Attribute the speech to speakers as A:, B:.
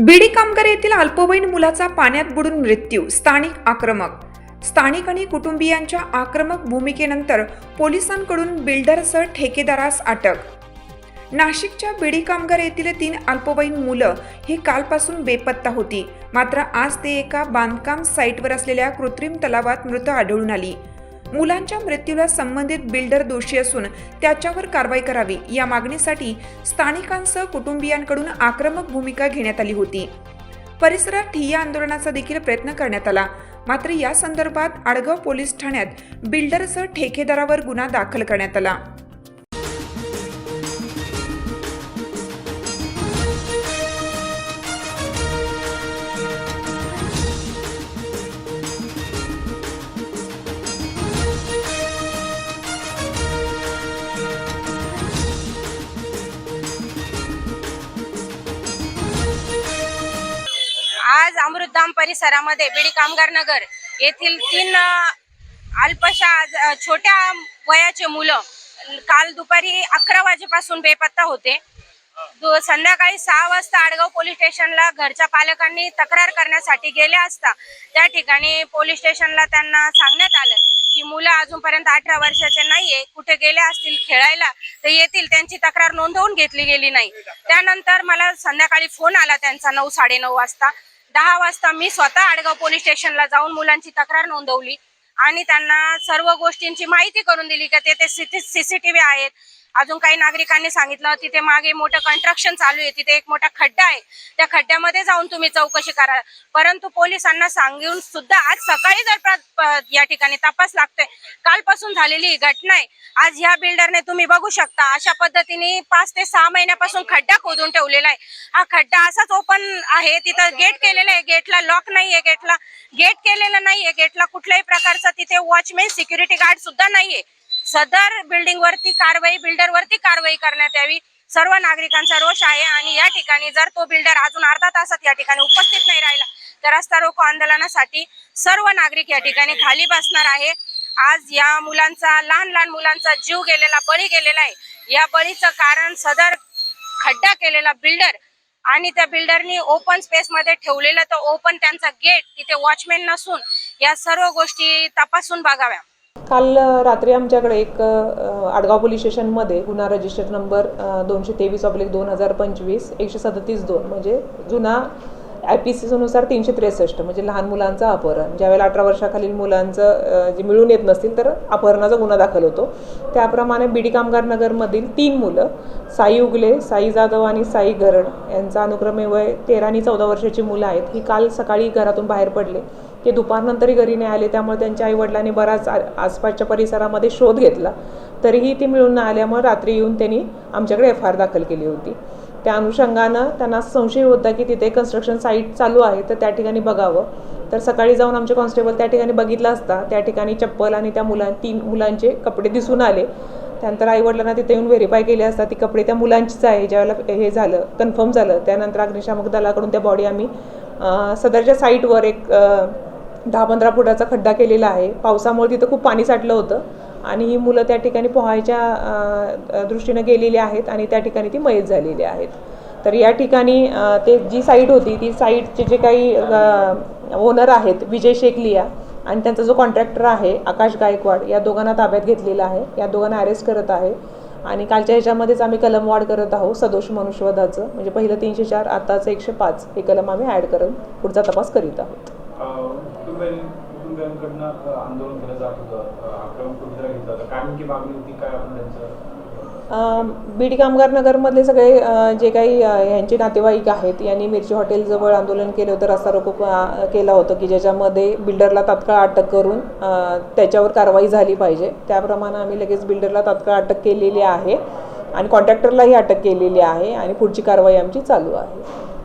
A: बीडी कामगार येथील अल्पवयीन मुलाचा पाण्यात बुडून मृत्यू स्थानिक आक्रमक. स्थानिक आणि कुटुंबियांच्या आक्रमक भूमिकेनंतर पोलिसांकडून बिल्डरसह ठेकेदारास अटक. नाशिकच्या बीडी कामगार येथील तीन अल्पवयीन मुलं ही कालपासून बेपत्ता होती. मात्र आज ते एका बांधकाम साईटवर असलेल्या कृत्रिम तलावात मृत आढळून आली. मुलांच्या मृत्यूला संबंधित बिल्डर दोषी असून त्याच्यावर कारवाई करावी या मागणीसाठी स्थानिकांसह कुटुंबियांकडून आक्रमक भूमिका घेण्यात आली होती. परिसरात ठिय्या आंदोलनाचा देखील प्रयत्न करण्यात आला. मात्र या संदर्भात आडगाव पोलीस ठाण्यात बिल्डरसह ठेकेदारावर गुन्हा दाखल करण्यात आला.
B: आज अमृतधाम परिसरामध्ये बीडी कामगार नगर येथील तीन अल्पशा छोट्या वयाचे मुलं काल दुपारी अकरा वाजेपासून बेपत्ता होते. दु- संध्याकाळी सहा वाजता आडगाव पोलीस स्टेशनला घरच्या पालकांनी तक्रार करण्यासाठी गेले असता त्या ठिकाणी पोलीस स्टेशनला त्यांना सांगण्यात आलं की मुलं अजूनपर्यंत अठरा वर्षाचे नाहीये कुठे गेले असतील खेळायला तर येतील त्यांची तक्रार नोंदवून घेतली गेली नाही. त्यानंतर मला संध्याकाळी फोन आला त्यांचा नऊ साडेनऊ वाजता. दहा वाजता मी स्वतः आडगाव पोलीस स्टेशनला जाऊन मुलांची तक्रार नोंदवली आणि त्यांना सर्व गोष्टींची माहिती करून दिली का ते सीसीटीव्ही आहेत. अजून काही नागरिकांनी सांगितलं तिथे मागे मोठं कंस्ट्रक्शन चालू आहे तिथे एक मोठा खड्डा आहे. त्या खड्ड्यामध्ये जाऊन तुम्ही चौकशी करा. परंतु पोलिसांना सांगून सुद्धा आज सकाळी जर या ठिकाणी तपास लागतोय कालपासून झालेली ही घटना आहे. आज ह्या बिल्डरने तुम्ही बघू शकता अशा पद्धतीने पाच ते सहा महिन्यापासून खड्डा खोदून ठेवलेला आहे. हा खड्डा असाच ओपन आहे तिथं गेट केलेलं आहे गेटला लॉक नाहीये गेटला गेट केलेलं नाहीये गेटला कुठल्याही प्रकारचा तिथे वॉचमॅन सिक्युरिटी गार्ड सुद्धा नाहीये सदर बिल्डिंग वरती कारवाई बिल्डर वरती कारवाई करण्यात यावी. सर्व नागरिकांचा रोष आहे आणि या ठिकाणी जर तो बिल्डर अजून अर्धा तासात या ठिकाणी उपस्थित नाही राहिला तर रस्ता रोको आंदोलनासाठी सर्व नागरिक या ठिकाणी खाली बसणार आहे. आज या मुलांचा लहान लहान मुलांचा जीव गेलेला बळी गेलेला आहे. या बळीचं कारण सदर खड्डा केलेला बिल्डर आणि त्या बिल्डरनी ओपन स्पेस मध्ये ठेवलेलं तर ओपन त्यांचा गेट तिथे वॉचमॅन नसून या सर्व गोष्टी तपासून बघाव्या.
C: काल रात्री आमच्याकडे एक आडगाव पोलीस स्टेशनमध्ये गुन्हा रजिस्टर नंबर दोनशे तेवीस ऑब्लिक दोन हजार पंचवीस एकशे सदतीस दोन म्हणजे जुना आय पी सीनुसार तीनशे त्रेसष्ट म्हणजे लहान मुलांचं अपहरण. ज्यावेळेला अठरा वर्षाखालील मुलांचं जे मिळून येत नसतील तर अपहरणाचा गुन्हा दाखल होतो. त्याप्रमाणे बीडी कामगार नगरमधील तीन मुलं साई उगले साई जाधव आणि साई गरड यांचा अनुक्रमे वय तेरा आणि चौदा वर्षाची मुलं आहेत ही काल सकाळी घरातून बाहेर पडले. ते दुपारनंतरही घरी नाही आले त्यामुळे त्यांच्या आईवडिलांनी बराच आसपासच्या परिसरामध्ये शोध घेतला. तरीही ती मिळून न आल्यामुळे रात्री येऊन त्यांनी आमच्याकडे एफ आय आर दाखल केली होती. त्या अनुषंगानं त्यांना संशय होता की तिथे कन्स्ट्रक्शन साईट चालू आहे तर त्या ठिकाणी बघावं. तर सकाळी जाऊन आमचे कॉन्स्टेबल त्या ठिकाणी बघितलं असता त्या ठिकाणी चप्पल आणि त्या मुलां तीन मुलांचे कपडे दिसून आले. त्यानंतर आईवडिलांना तिथे येऊन व्हेरीफाय केले असता ती कपडे त्या मुलांचीच आहे ज्यावेळेला हे झालं कन्फर्म झालं. त्यानंतर अग्निशामक दलाकडून त्या बॉडी आम्ही सदरच्या साईटवर एक दहा पंधरा फुटाचा खड्डा केलेला आहे. पावसामुळे तिथं खूप पाणी साठलं होतं. आणि ही मुलं त्या ठिकाणी पोहायच्या दृष्टीनं गेलेली आहेत आणि त्या ठिकाणी ती मयत झालेली आहेत. तर या ठिकाणी ते जी साईट होती ती साईटचे जे काही ओनर आहेत विजय शेखलिया आणि त्यांचा जो कॉन्ट्रॅक्टर आहे आकाश गायकवाड या दोघांना ताब्यात घेतलेला आहे. या दोघांना अरेस्ट करत आहे. आणि कालच्या ह्याच्यामध्येच आम्ही कलम वाढ करत आहोत सदोष मनुष्यवधाचं. म्हणजे पहिलं तीनशे चार आताचं एकशे पाच. हे कलम आम्ही ॲड करून पुढचा तपास करीत आहोत.
D: आंदोलन केलं जात होतं. आक्रमक पवित्रा घेतला काय नेमकी मागणी होती काय आपण त्यांचं
C: बीडी कामगार नगरमधले सगळे जे काही यांचे नातेवाईक आहेत यांनी मिरची हॉटेलजवळ आंदोलन केलं होतं रस्ता रोको केला होतं की ज्याच्यामध्ये बिल्डरला तात्काळ अटक करून त्याच्यावर कारवाई झाली पाहिजे. त्याप्रमाणे आम्ही लगेच बिल्डरला तात्काळ अटक केलेली आहे आणि कॉन्ट्रॅक्टरलाही अटक केलेली आहे आणि पुढची कारवाई आमची चालू आहे.